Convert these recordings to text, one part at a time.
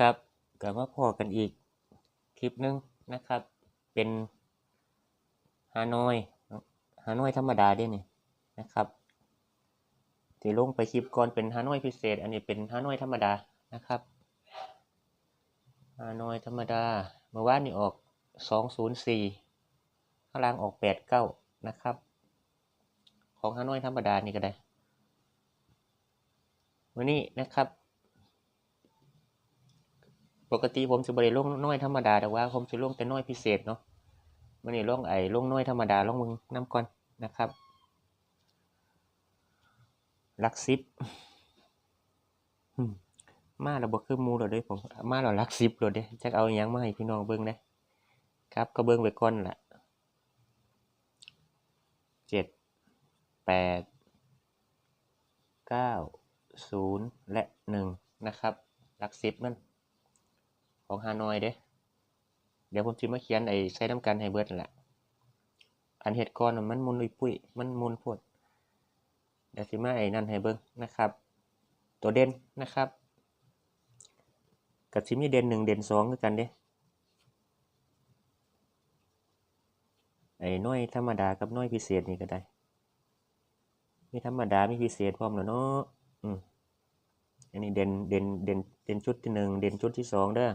ครับกลับมาพอกันอีกคลิปนึงนะครับ เป็นฮานอยฮานอยธรรมดาด้วยนี่นะครับที่ลงไปคลิปก่อนเป็นฮานอยพิเศษ อันนี้เป็นฮานอยธรรมดานะครับฮานอยธรรมดาเมื่อวานนี้ออกสองศูนย์สี่ข้างล่างออกแปดเก้านะครับ ของฮานอยธรรมดานี่ก็ได้วันนี้นะครับ ปกติผมจะบริลงน้อยธรรมดาแต่ว่า ผมจะลงแต่น้อยพิเศษเนาะวันนี้ลงไอ้ลงน้อยธรรมดาลงมึงน้ำก่อนนะครับลักซิปมาแล้วบ่คือมูแล้วเด้ผมมาแล้วลักซิปแล้วเด้จักเอาอิหยังมาให้พี่น้องเบิ่งเด้ครับก็เบิ่งไว้ก่อนละเจ็ดแปดเก้าศูนย์และหนึ่งนะครับลักซิปมัน ของฮานอยเด้ เดี๋ยวผมจะมาเขียนไอ้ใช้น้ำกันให้เบิดนั่นแหละ อันเหตุก่อนมันมุนอุปุ้ยมันมุนโพดเดี๋ยวสิมาไอ้นั่นให้เบิ่งนะครับ ตัวเด่นนะครับ กับสิมีเด่นหนึ่งเด่นสองกันเด้ ไอ้น้อยธรรมดากับน้อยพิเศษนี่ก็ได้ มีธรรมดามีพิเศษพร้อมแล้วเนาะอืมอันนี้เด่นเด่นเด่นเด่นชุดที่หนึ่งเด่นชุดที่สองเด้อ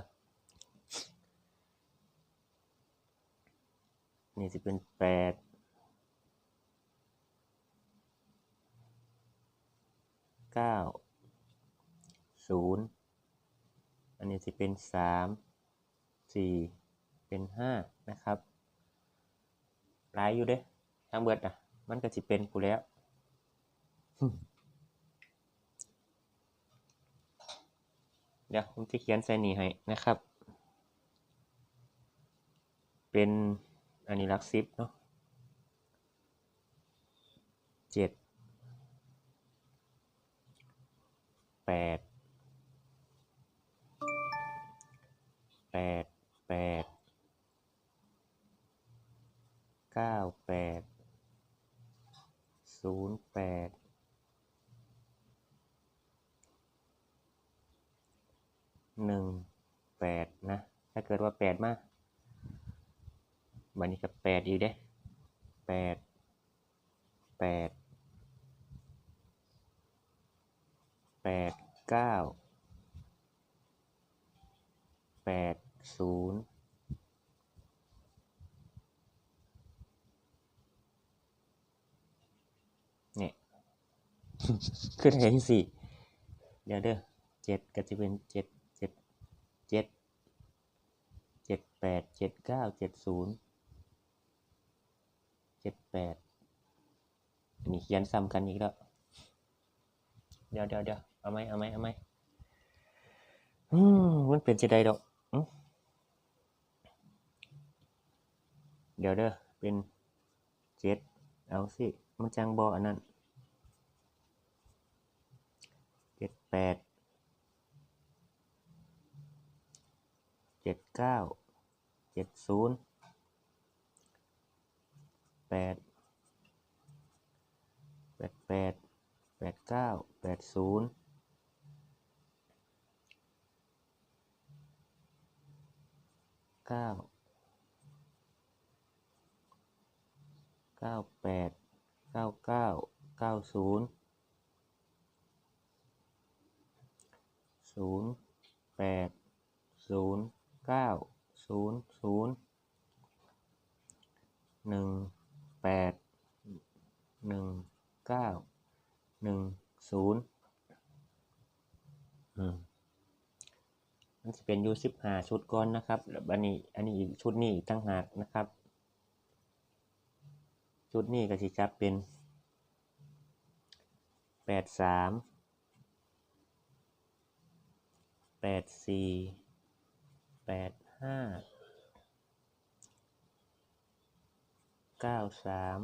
นี่จะเป็นแปดเก้าศูนย์อันนี้จะเป็นสามสี่เป็นห้านะครับหลายอยู่เด้ทั้งเบิดอะ มันก็จะเป็นกูแล้วเดี๋ยวผมจะเขียนใส่นี่ให้นะครับ เป็น อันนี้ลักซิปเนาะเจ็ดแปดแปดแปดเก้าแปดศูนย์แปดหนึ่งแปดนะ ถ้าเกิดว่าแปดมา บันนี้กับแปดอีกเด้แปดแปดแปดเก้าแปดศูนย์เนี่ยขึ้นเห็นสี่เดี๋ยวเด้อเจ็ดก็จะเป็นเจ็ดเจ็ดเจ็ดเจ็ดแปดเจ็ดเก้าเจ็ดศูนย์ เจ็ดแปดอันนี้เขียนซ้ำกันอีกแล้ว เดี๋ยวเดี๋ยวเดี๋ยวเอาไหมเอาไหมเอาไหมอืมมันเป็นจะได้ดอกเดี๋ยวเด้อเป็นเจ็ดเอาสิ มันจังบออันนั้นเจ็ดแปดเจ็ดเก้าเจ็ดศูนย์ แปดแปดแปดแปดเก้าแปดศูนย์เก้าเก้าแปดเก้าเก้าเก้าศูนย์ศูนย์แปดศูนย์เก้าศูนย์ศูนย์หนึ่ง แปดหนึ่งเก้าหนึ่งศูนย์อืมมันจะเป็นยูสิบห้าชุดก่อนนะครับแล้วอันนี้อันนี้อีกชุดนี้อีกตั้งหากนะครับ ชุดนี้ก็สิจับเป็นแปดสามแปดสี่แปดห้า เก้าสาม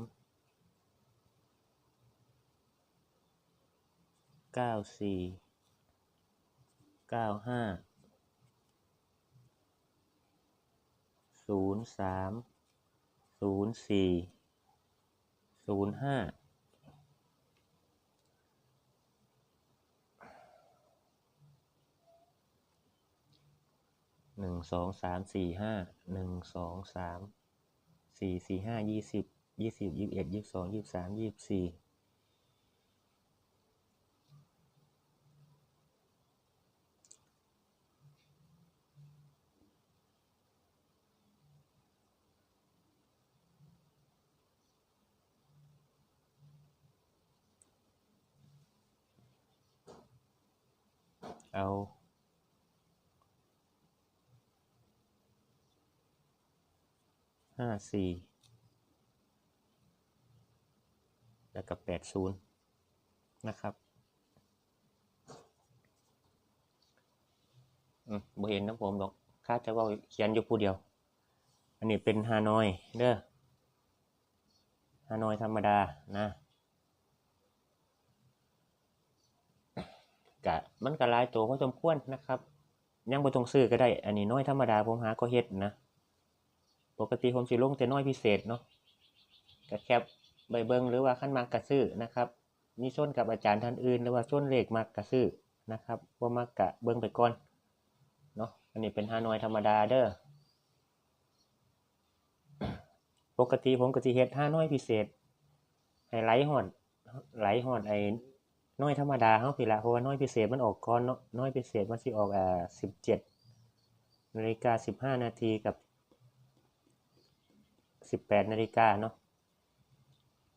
เก้าสี่เก้าห้าศูนย์สามศูนย์สี่ศูนย์ห้าหนึ่งสองสามสี่ห้าหนึ่งสองสาม สี่สี่ห้ายี่สิบยี่สิบยี่สิบเอ็ดยี่สิบสองยี่สิบสามยี่สิบสี่เอา ห้าสี่แล้วก็แปดศูนย์นะครับอืมบ่เห็นนะผมดอกข้าจะว่าเขียนอยู่ผู้เดียว อันนี้เป็นฮานอยเด้อฮานอยธรรมดานะกะมันก็ลายตัวพอสมควรนะครับ ยังบ่ต้องซื้อก็ได้ อันนี้น้อยธรรมดาผมหาก็เฮ็ดนะ ปกติผมสิลงแต่น้อยพิเศษเนาะก็แคปใบเบิงหรือว่าขั้นมากกระซื้อนะครับมีส้นกับอาจารย์ท่านอื่น หรือว่าส้นเลขมากกระซื้อนะครับว่ามากกะเบิงไปก่อนเนาะอันนี้เป็นฮานอยธรรมดาเด้อปกติผมก็สิเฮ็ดฮานอยพิเศษให้ไหลฮอดไหลฮอดไอ้น้อยธรรมดาเฮาพี่ละเพราะว่าน้อยพิเศษมันออกก่อนเนาะน้อยพิเศษมันสิออกอ่า17นาฬิกา15นาทีกับ 18นาฬิกาเนาะ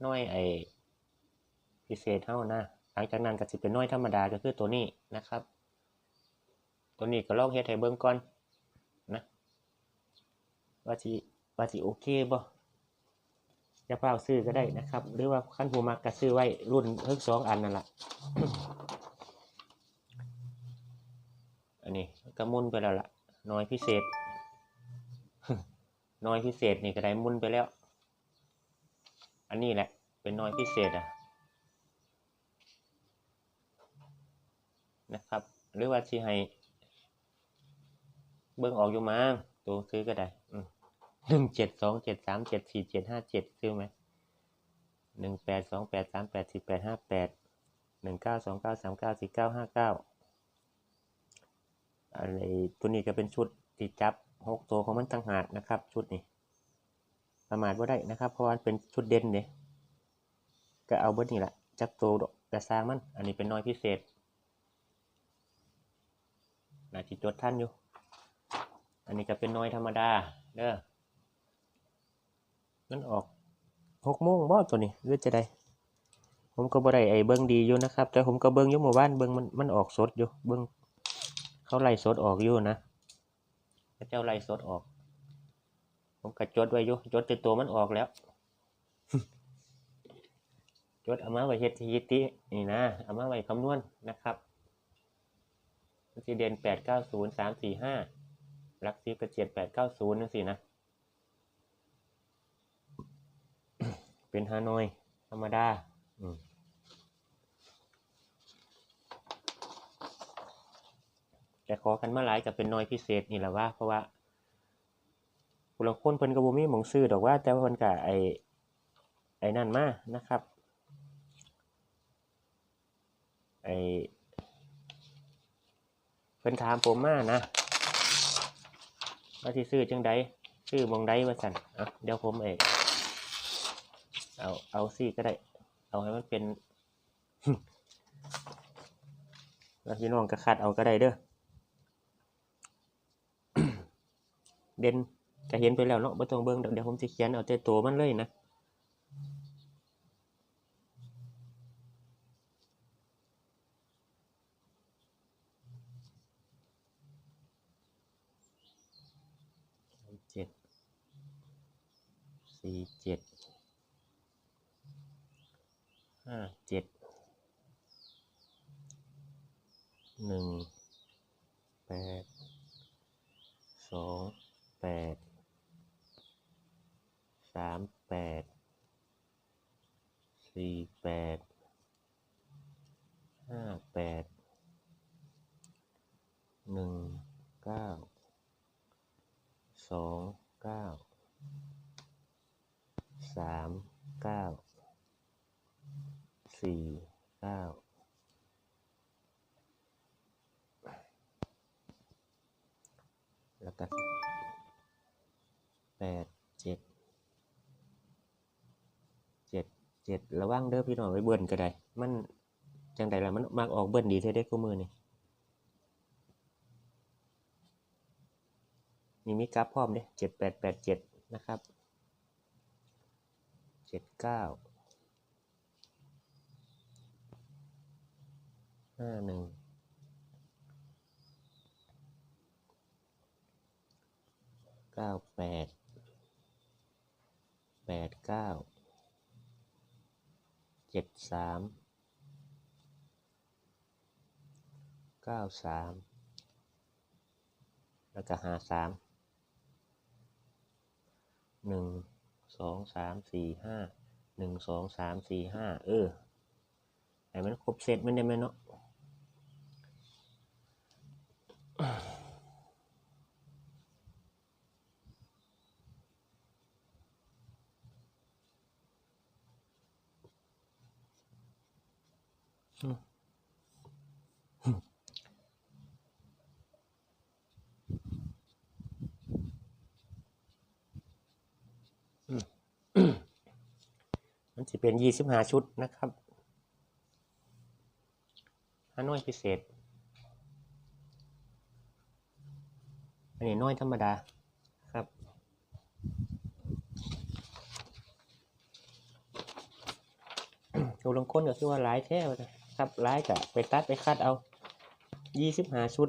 น้อยไอพิเศษเฮานะหลังจากนั้นก็สิเป็นน้อยธรรมดาก็คือตัวนี้นะครับ ตัวนี้ก็ลองเฮ็ดให้เบิ่งก่อนนะว่าสิว่าสิโอเคบ่อย่าเปล่าซื้อก็ได้นะครับ หรือว่าขั้นผู้มักก็ซื้อไว้รุ่นเพิ่งสองอันนั่นแหละอันนี้ก็มุนไปแล้วล่ะน้อยพิเศษ น้อยพิเศษนี่ก็ได้มุนไปแล้ว อันนี้แหละ เป็นน้อยพิเศษอะนะครับ หรือว่าที่ให้ เบิ่งออกอยู่มั้งตัวซื้อก็ได้หนึ่งเจ็ดสองเจ็ดสามเจ็ดสี่เจ็ดห้าเจ็ดซื้อไหมหนึ่งแปดสองแปดสามแปดสี่แปดห้าแปดหนึ่งเก้าสองเก้าสามเก้าสี่เก้าห้าเก้าอะไรตัวนี้ก็เป็นชุดติดจับ หกตัวของมันต่างหากนะครับ ชุดนี้ประมาทว่าได้นะครับ เพราะว่าเป็นชุดเด่นเนี่ยก็เอาเบิดนี่แหละจับตัวดอกกระซางมัน อันนี้เป็นน้อยพิเศษน่าจะจดท่านอยู่ อันนี้ก็เป็นน้อยธรรมดาเด้อมันออกหกโมงบ่ตัวนี้หรือจะได้ ผมก็บ่ได้ไอ้เบิ้งดีอยู่นะครับ แต่ผมก็เบิ้งอยู่หมู่บ้านเบิ้งมันมันออกสดอยู่ เบิ้งเขาไล่สดออกอยู่นะ พระเจ้าไล่สดออก ผมก็จดไว้ยู่จดแต่ตัวมันออกแล้ว จดเอามาไว้เฮ็ดสถิตินี่นะเอามาไว้คำนวณนะครับมันสิเด่นแปดเก้าศูนย์สามสี่ห้าลักซิบกับเจ็ดแปดเก้าศูนย์นั่นสินะ เป็นฮานอย ธรรมดา อืม แต่ขอกันมาหลายกับเป็นน้อยพิเศษนี่แหละว่า เพราะว่าผู้ลางคนเพิ่นก็บ่มีหมองซื้อดอกว่า แต่ว่าเพิ่นก็ไอ้ไอ้นั่นมานะครับไอ้เพิ่นถามผมมานะว่าสิซื้อจังใดซื้อมองใดว่าซั่นอะเดี๋ยวผมเองเอาเอาสิก็ได้ เอาให้มันเป็นแล้วพี่น้องก็คัดเอาก็ได้เด้อ เด่นจะเห็นไปแล้วเนาะบ่ต้องเบิ่งเดี๋ยวผมสิเขียนเอาแต่ตัวมันเลยนะเจ็ดสี่เจ็ดห้าเจ็ดหนึ่งแปดสอง ดสามแปดสี่แปดห้าแปดหนึ่งเก้าสองเก้าสามเก้าสี่เก้าแล้วกัน แปดเจ็ดเจ็ดเจ็ดระวังเด้อพี่น้องไปเบิ้ลก็ได้ มันจังใดล่ะมันมักออกเบิ้ลดีเท่เด็กกูมือนี่นี่มีกราฟพร้อมเด้เจ็ดแปดแปดเจ็ดนะครับเจ็ดเก้าห้าหนึ่งเก้าแปด แปดเก้าเจ็ดสามเก้าสามแล้วก็หาสามหนึ่งสองสามสี่ห้าหนึ่งสองสามสี่ห้าเออให้มันครบเซตมันได้ไหมเนาะ มันจะเป็นยี่สิบห้าชุดนะครับฮาน้อยพิเศษ อันนี้น้อยธรรมดาครับตัวลงค้นก็คือว่าหลายแท้นะ ครับหลายกะไปตัดไปคัดเอายี่สิบห้าชุด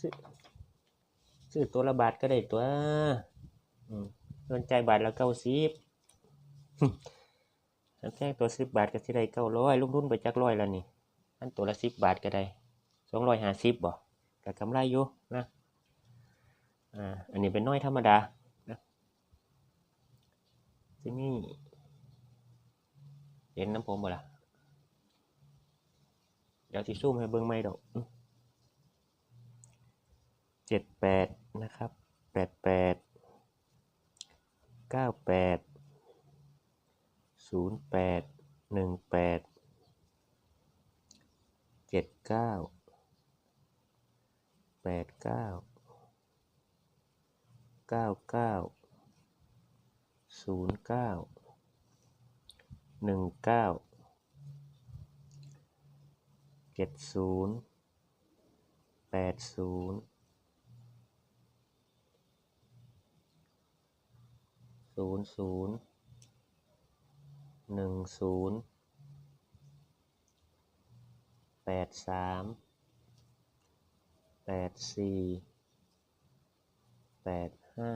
ซื้ออตัวละบาทก็ได้ตัวอืมสนใจบาทละเก้าสิบแล้วแค่ตัวสิบบาทก็สิได้เก้าร้อยลงทุนไปจักร้อยแล้วนี่ อันตัวละสิบบาทก็ได้สองร้อยห้าสิบบ่ก็กำไรอยู่นะ อ่า อันนี้เป็นน้อยธรรมดานะที่นี่เห็นน้ำผมบ่ล่ะ เดี๋ยวสิซูมให้เบิ่งไม่ดอกเจ็ดแปดนะครับแปดแปดเก้าแปดศูนย์แปดหนึ่งแปดเจ็ดเก้าแปดเก้าเก้าเก้าศูนย์เก้าหนึ่งเก้า จ็ดศูนย์แปดศูนย์ศูนย์ศูนย์หนึ่งศูนย์แปดสามแปดสี่แปดห้า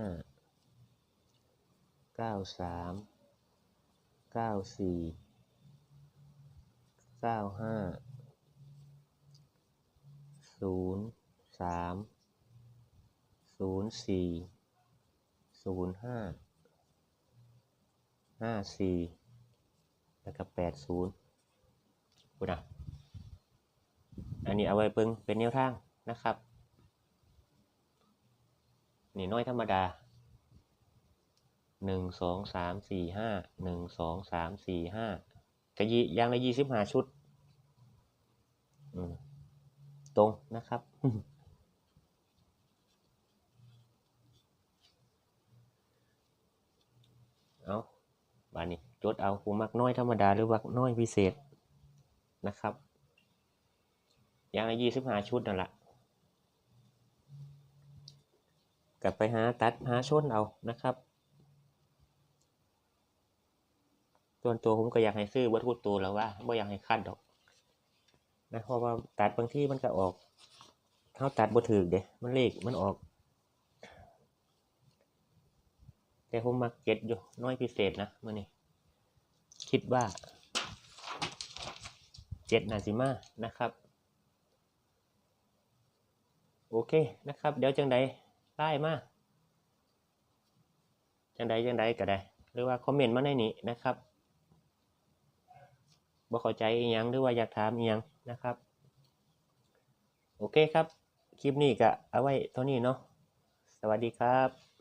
เก้าสามเก้าสี่เก้าห้า ศูนย์สามศูนย์สี่ศูนย์ห้าห้าสี่แล้วก็แปดศูนย์กูนะอันนี้เอาไว้เบิ่งเป็นแนวทางนะครับ นี่น้อยธรรมดาหนึ่งสองสามสี่ห้าหนึ่งสองสามสี่ห้ากะยี่ย่างละยี่สิบห้าชุด อืม ตรงนะครับ เอาบานนี้จดเอาผมมักน้อยธรรมดาหรือว่าน้อยพิเศษนะครับอย่างยี่สิบห้าชุดนั่นแหละกลับไปหาตัดหาชนเอานะครับส่วนตัวผมก็อยากให้ซื้อวัตถุตัวแล้วว่าไม่อยากให้คัดดอก นะเพราะว่าตัดบางที่มันก็ออกเขาตัดบ่ถือเด้มันเลขมันออก แต่ผมมักเก็ตอยู่น้อยพิเศษนะมื่อนี้คิดว่าเจ็ดนาซิมานะครับ โอเคนะครับ เดี๋ยวจังใดไล่มาจังใดจังใดก็ได้ หรือว่าคอมเมนต์มาในนี้นะครับบ่เข้าใจอีหยังหรือว่าอยากถามอีหยัง นะครับ โอเคครับ คลิปนี้ก็เอาไว้เท่านี้เนาะสวัสดีครับ